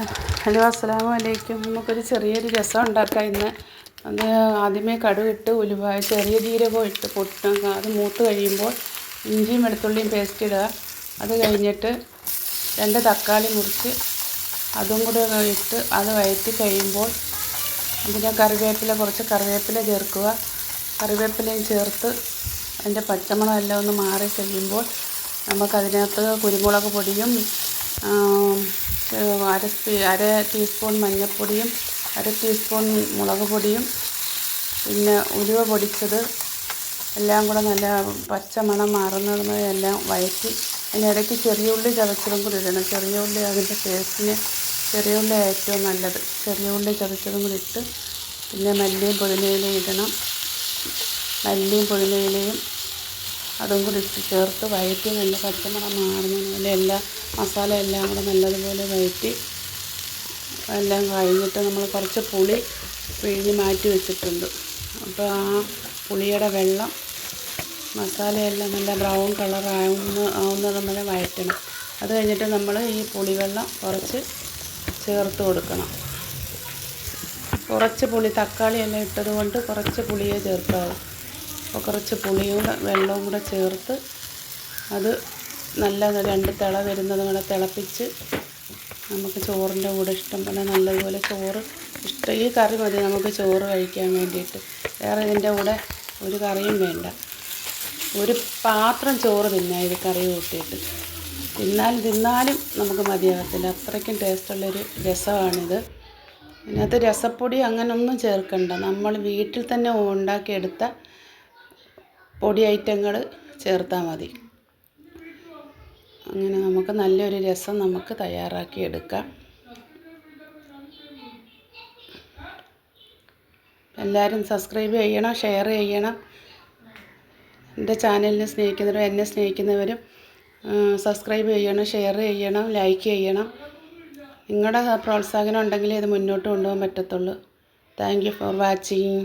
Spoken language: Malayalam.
ഹലോ അസ്സാം വലൈക്കും നമുക്കൊരു ചെറിയൊരു രസം ഉണ്ടാക്കാം ഇന്ന്. അത് ആദ്യമേ കടുകിട്ട് ഉലുവ ചെറിയ ജീരകവും ഇട്ട് പൊട്ടുക അത് മൂത്ത് കഴിയുമ്പോൾ ഇഞ്ചിയും വെളുത്തുള്ളിയും പേസ്റ്റ് ഇടുക. അത് കഴിഞ്ഞിട്ട് രണ്ട് തക്കാളി മുറിച്ച് അതും കൂടെ ഇട്ട് അത് വഴറ്റി കഴിയുമ്പോൾ അതിന് കറിവേപ്പില കുറച്ച് കറിവേപ്പില ചേർക്കുക. കറിവേപ്പിലയും ചേർത്ത് അതിന്റെ പച്ചമണം എല്ലാം ഒന്ന് മാറി കഴിയുമ്പോൾ നമുക്കതിനകത്ത് കുരുമുളക് പൊടിയും അര അര ടീസ്പൂൺ മഞ്ഞൾപ്പൊടിയും അര ടീസ്പൂൺ മുളക് പൊടിയും പിന്നെ ഉലുവ പൊടിച്ചത് എല്ലാം കൂടെ നല്ല പച്ചമണം മാറുന്നത് എല്ലാം വഴറ്റി അതിനിടയ്ക്ക് ചെറിയ ഉള്ളി ചതച്ചതും കൂടി ഇടണം. ചെറിയ ഉള്ളി അതിന്റെ ടേസ്റ്റിന് ചെറിയ ഉള്ളി ഏറ്റവും നല്ലത്. ചെറിയ ഉള്ളി ചതച്ചതും കൂടി ഇട്ട് പിന്നെ മല്ലിയും പുതിനയിലയും ഇടണം. മല്ലിയും പുതിനയിലയും അതും കൂടി ഇട്ട് ചേർത്ത് വഴറ്റി നല്ല പച്ചമണം മാറുന്നതിന് വേണ്ടി എല്ലാ മസാല എല്ലാം കൂടെ നല്ലതുപോലെ വഴറ്റി എല്ലാം കഴിഞ്ഞിട്ട് നമ്മൾ കുറച്ച് പുളി പിഴിഞ്ഞ് മാറ്റി വെച്ചിട്ടുണ്ട്. അപ്പോൾ ആ പുളിയുടെ വെള്ളം മസാലയെല്ലാം നല്ല ബ്രൗൺ കളർ ആവുന്ന ആവുന്നതും വരെ വഴറ്റണം. അത് കഴിഞ്ഞിട്ട് നമ്മൾ ഈ പുളിവെള്ളം കുറച്ച് ചേർത്ത് കൊടുക്കണം. കുറച്ച് പുളി തക്കാളിയെല്ലാം ഇട്ടത് കൊണ്ട് കുറച്ച് പുളിയെ ചേർത്താവും അപ്പോൾ കുറച്ച് പുളിയും കൂടെ വെള്ളവും കൂടെ ചേർത്ത് അത് നല്ല രണ്ട് തിള വരുന്നത് കൂടെ തിളപ്പിച്ച് നമുക്ക് ചോറിന്റെ കൂടെ ഇഷ്ടം പോലെ നല്ലതുപോലെ ചോറ് ഇഷ്ടം ഈ കറി മതി നമുക്ക് ചോറ് കഴിക്കാൻ വേണ്ടിയിട്ട്. വേറെ ഇതിന്റെ കൂടെ ഒരു കറിയും വേണ്ട. ഒരു പാത്രം ചോറ് തിന്നാം ഇത് കറി കൂട്ടിയിട്ട്. തിന്നാൽ തിന്നാലും നമുക്ക് മതിയാകത്തില്ല. അത്രയ്ക്കും ടേസ്റ്റുള്ളൊരു രസമാണിത്. ഇതിനകത്ത് രസപ്പൊടി അങ്ങനൊന്നും ചേർക്കണ്ട. നമ്മൾ വീട്ടിൽ തന്നെ ഉണ്ടാക്കിയെടുത്ത പൊടി ഐറ്റങ്ങൾ ചേർത്താൽ മതി. അങ്ങനെ നമുക്ക് നല്ലൊരു രസം നമുക്ക് തയ്യാറാക്കി എടുക്കാം. എല്ലാവരും സബ്സ്ക്രൈബ് ചെയ്യണം ഷെയർ ചെയ്യണം. എന്റെ ചാനലിനെ സ്നേഹിക്കുന്നവരും എന്നെ സ്നേഹിക്കുന്നവരും സബ്സ്ക്രൈബ് ചെയ്യണം ഷെയർ ചെയ്യണം ലൈക്ക് ചെയ്യണം. നിങ്ങളുടെ പ്രോത്സാഹനം ഉണ്ടെങ്കിലേ ഇത് മുന്നോട്ട് കൊണ്ടുപോകാൻ പറ്റത്തുള്ളൂ. Thank you for watching